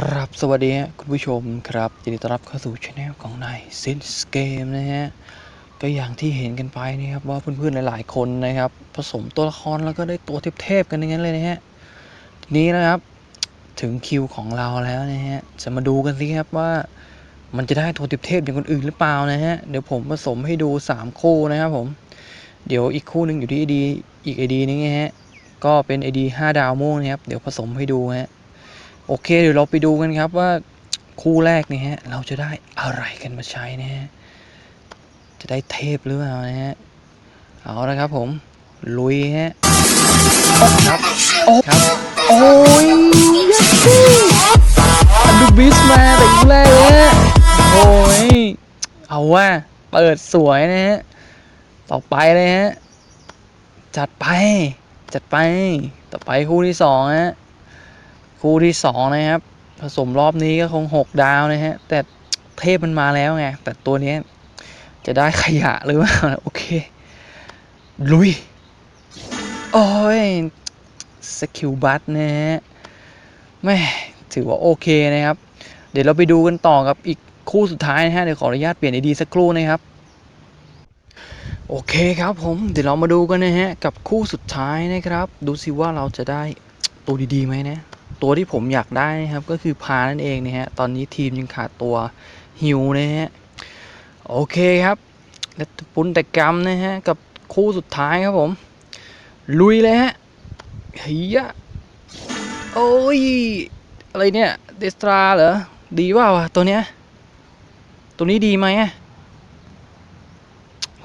ครับสวัสดีคุณผู้ชมครับยินดีต้อนรับเข้าสู่ช anel ของนายซินสเกมนะฮะ ก็อย่างที่เห็นกันไปนะครับว่าเพื่อนๆหลายๆคนนะครับ ผสมตัวละครแล้วก็ได้ตัวเทพๆกันอย่างนั้นเลยนะฮะนี้นะครับ ถึงคิวของเราแล้วนะฮะ จะมาดูกันสิครับว่ามันจะได้ตัวเทพๆอย่างคนอื่นหรือเปล่านะฮะ เดี๋ยวผมผสมให้ดู 3 คู่นะครับผม เดี๋ยวอีกคู่หนึ่งอยู่ที่ ID อีก ID นึงนะฮะ ก็เป็น ID 5ดาวม่วงนะครับ เดี๋ยวผสมให้ดูฮะ โอเคเดี๋ยวเราไปดูกันครับว่าคู่แรกนี่ฮะ เราจะได้อะไรกันมาใช้นะฮะ จะได้เทพหรือเปล่านะฮะ เอาละครับผม ลุยฮะครับโอ้ครับ โอ้ยยัดซี่อันดูบิสมาแต่คู่แรกเลยฮะโอ้ย เอาว่าเปิดสวยนะฮะ ต่อไปเลยฮะ จัดไป จัดไป ต่อไปคู่ที่สองฮะ คู่ที่สองนะครับ ผสมรอบนี้ก็คงหกดาวนะฮะ แต่เทพมันมาแล้วไง แต่ตัวนี้จะได้ขยะหรือเปล่า โอเค ลุย โอ้ยสกิลบัตนะฮะแม่ถือว่าโอเคนะครับ เดี๋ยวเราไปดูกันต่อกับอีกคู่สุดท้ายนะฮะ เดี๋ยวขออนุญาตเปลี่ยนไอดีสักครู่นะครับ โอเคครับผม เดี๋ยวเรามาดูกันนะฮะ กับคู่สุดท้ายนะครับ ดูสิว่าเราจะได้ตัวดีๆไหมนะ ตัวที่ผมอยากได้นะครับก็คือพานั่นเองนะฮะ ตอนนี้ทีมยังขาดตัวฮิวนะฮะ โอเคครับและปุ้นแต่กรรมนะฮะ กับคู่สุดท้ายครับผม ลุยเลยฮะเฮียโอ้ย อะไรเนี่ยเดสตราเหรอ ดีว่าวะตัวเนี้ย ตัวนี้ดีไหมอะ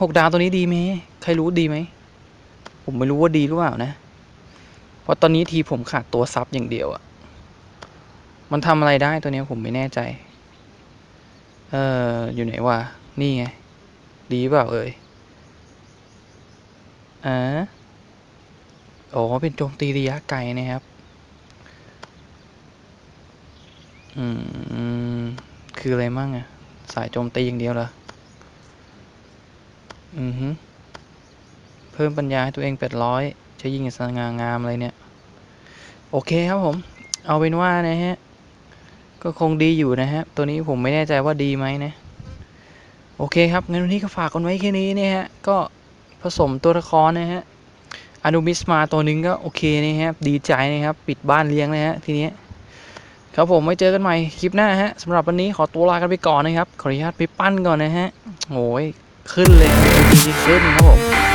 หกดาวตัวนี้ดีไหม ใครรู้ดีไหม ผมไม่รู้ว่าดีหรือเปล่านะ เพราะตอนนี้ทีผมขาดตัวซับอย่างเดียวอะมันทำอะไรได้ตัวเนี้ยผมไม่แน่ใจ เอออยู่ไหนวะ นี่ไง ดีเปล่าเอ่ยอ่าอ๋อ เป็นโจมตีระยะไกลนะครับ อืม คืออะไรมั่งอะสายโจมตีอย่างเดียวเหรอ อือฮึ เพิ่มปัญญาให้ตัวเองเป็ดร้อย จะยิงอย่างสง่างามเลยเนี่ย โอเคครับผม เอาเป็นว่านะฮะ ก็คงดีอยู่นะฮะ ตัวนี้ผมไม่แน่ใจว่าดีไหมนะ โอเคครับ งั้นวันนี้ก็ฝากกันไว้แค่นี้นะฮะ ก็ผสมตัวละครนะฮะอนุมิสมาตัวหนึงก็โอเคนะครับ ดีใจนะครับ ปิดบ้านเลี้ยงนะฮะทีนี้ครับผมไว้เจอกันใหม่คลิปหน้าฮะสำหรับวันนี้ขอตัวลากันไปก่อนนะครับ ขออนุญาตไปปั้นก่อนนะฮะโอ้ยขึ้นเลยขึ้นครับผม